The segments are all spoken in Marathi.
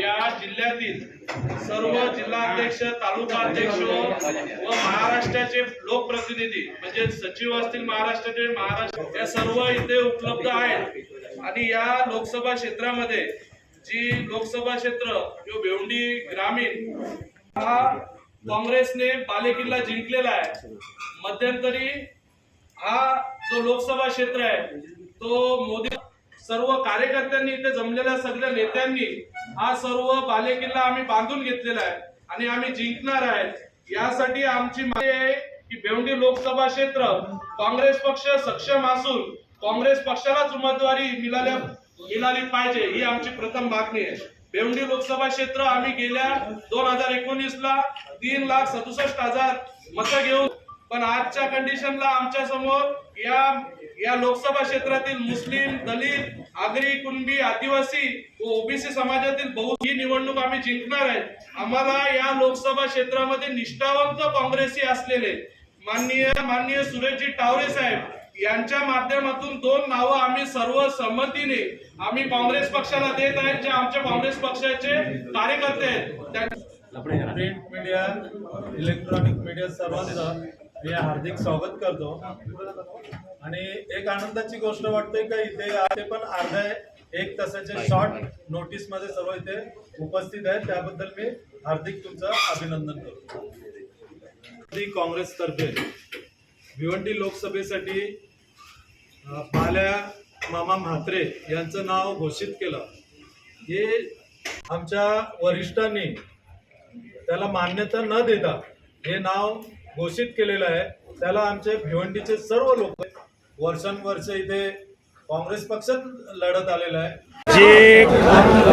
या जिल्ह्यातील सर्व जिल्हाध्यक्ष तालुका अध्यक्ष व महाराष्ट्राचे लोकप्रतिनिधी म्हणजे सचिव असतील महाराष्ट्राचे महाराष्ट्र या सर्व इथे उपलब्ध आहेत. आणि या लोकसभा क्षेत्रामध्ये जी लोकसभा क्षेत्र किंवा भेवंडी ग्रामीण हा काँग्रेसने बालेकिल्ला जिंकलेला आहे. मध्यंतरी हा जो लोकसभा क्षेत्र आहे तो मोदी सर्व कार्यकर्त्यांनी इथे जमलेल्या सगळ्या नेत्यांनी हा सर्व बालेकिल्ला आम्ही बांधून घेतलेला आहे आणि आम्ही जिंकणार आहे यासाठी आमची मागणी आहे की भेवंडी लोकसभा क्षेत्र काँग्रेस पक्ष सक्षम असून काँग्रेस पक्षालाच उमेदवारी मिळाल्या मिळाली पाहिजे ही आमची प्रथम मागणी आहे. भेवंडी लोकसभा क्षेत्र आम्ही गेल्या दोन हजार एकोणीस ला तीन लाख सदुसष्ट हजार मतं घेऊन पण आजच्या कंडिशनला आमच्यासमोर या या लोकसभा क्षेत्रातील मुस्लिम दलित आगरी कुणबी आदिवासी व ओबीसी समाजातील बहु ही निवडणूक आम्ही जिंकणार आहे. आम्हाला या लोकसभा क्षेत्रामध्ये निष्ठावंत काँग्रेसी असलेले माननीय माननीय सुरेशजी टावरे साहेब यांच्या माध्यमातून दोन नावं आम्ही सर्व संमतीने आम्ही काँग्रेस पक्षाला देत आहेत जे आमच्या काँग्रेस पक्षाचे कार्यकर्ते आहेत. प्रिंट मीडिया इलेक्ट्रॉनिक मीडिया सर्वांचा मी हार्दिक स्वागत करतो. आणि एक आनंदाची गोष्ट वाटते का इथे ते पण अर्ध्या एक तासाच्या शॉर्ट नोटीसमध्ये सर्व इथे उपस्थित आहेत. त्याबद्दल मी हार्दिक तुमचं अभिनंदन करतो. काँग्रेसतर्फे भिवंडी लोकसभेसाठी पाल्या मामा म्हात्रे यांचं नाव घोषित केलं. हे आमच्या वरिष्ठांनी त्याला मान्यता न देता हे नाव घोषित केलेलं आहे. त्याला आमचे भिवंडीचे सर्व लोक वर्षानुवर्ष इथे काँग्रेस पक्षच लढत आलेला आहे. जे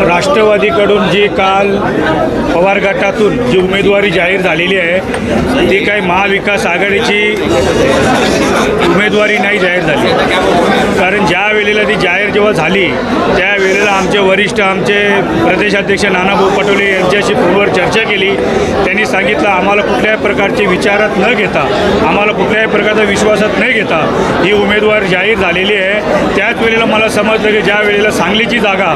राष्ट्रवादीकडून जी काल पवार गटातून जी उमेदवारी जाहीर झालेली आहे ती काही महाविकास आघाडीची उमेदवारी नाही जाहीर झाली. कारण ज्या वेळेला ती जाहीर जेव्हा झाली त्यावेळेला आमचे वरिष्ठ आमचे प्रदेशाध्यक्ष नानाभाऊ पटोले यांच्याशी फोनवर चर्चा केली. त्यांनी सांगितलं आम्हाला कुठल्याही प्रकारचे विचारात न घेता आम्हाला कुठल्याही प्रकारचा विश्वासात न घेता ही उमेदवार जाहीर झालेली आहे. त्याच वेळेला मला समजलं की ज्या वेळेला सांगलीची जागा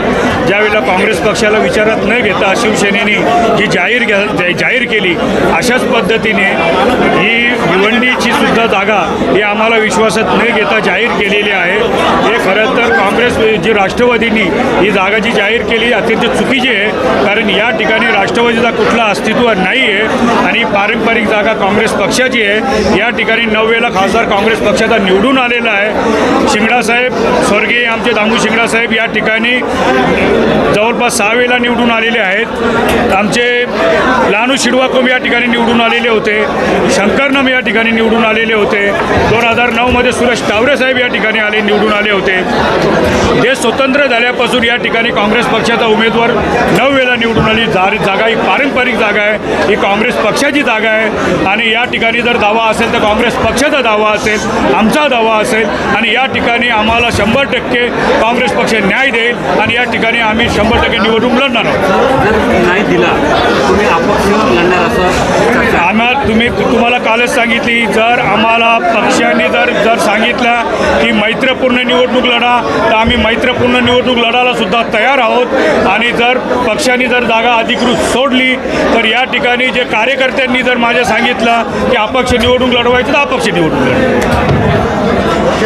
ज्यावेळेला काँग्रेस पक्षाला विचारात न घेता शिवसेनेने जी जाहीर घ्या जाहीर केली अशाच पद्धतीने ही भिवंडीची सुद्धा जागा ही आम्हाला विश्वासात न घेता जाहीर केलेली आहे. हे खरं तर काँग्रेस जी राष्ट्रवादींनी ही जागा जी जाहीर केली अत्यंत चुकीची आहे. कारण या ठिकाणी राष्ट्रवादीचा कुठला अस्तित्व नाही आहे आणि पारंपरिक जागा काँग्रेस पक्षाची आहे. या ठिकाणी नववेला खासदार काँग्रेस पक्षाचा निवडून आलेला आहे. शिंगडासाहेब स्वर्गीय आमचे दामू शिंगडासाहेब या ठिकाणी जवळपास सहा वेळेला निवडून आलेले आहेत. आमचे लानू शिडवाकोम या ठिकाणी निवडून आलेले होते. शंकरनम या ठिकाणी निवडून आलेले होते. दोन हजार नऊमध्ये सुरेश टावरे साहेब या ठिकाणी आले निवडून आले होते. देश स्वतंत्र झाल्यापासून या ठिकाणी काँग्रेस पक्षाचा उमेदवार नऊ वेळा निवडून आली. जा जागा ही पारंपरिक जागा आहे. ही काँग्रेस पक्षाची जागा आहे. आणि या ठिकाणी जर दावा असेल तर काँग्रेस पक्षाचा दावा असेल आमचा दावा असेल. आणि या ठिकाणी आम्हाला शंभर टक्के काँग्रेस पक्ष न्याय देईल. आणि या ठिकाणी आम्ही शंभर टक्के निवडणूक लढणार आहोत. नाही दिला तुम्ही अपक्ष लढणार असं चर्चा आहे. आम्हाला तुम्ही तुम्हाला कालच सांगितली जर आम्हाला पक्षांनी जर जर सांगितलं की मैत्रपूर्ण निवडणूक लढा तर आम्ही मैत्रपूर्ण निवडणूक लढायला सुद्धा तयार आहोत. आणि जर पक्षाने जर जागा अधिकृत सोडली तर या ठिकाणी जे कार्यकर्त्यांनी जर माझ्या सांगितलं की अपक्ष निवडणूक लढवायचं तर अपक्ष निवडणूक लढवायचं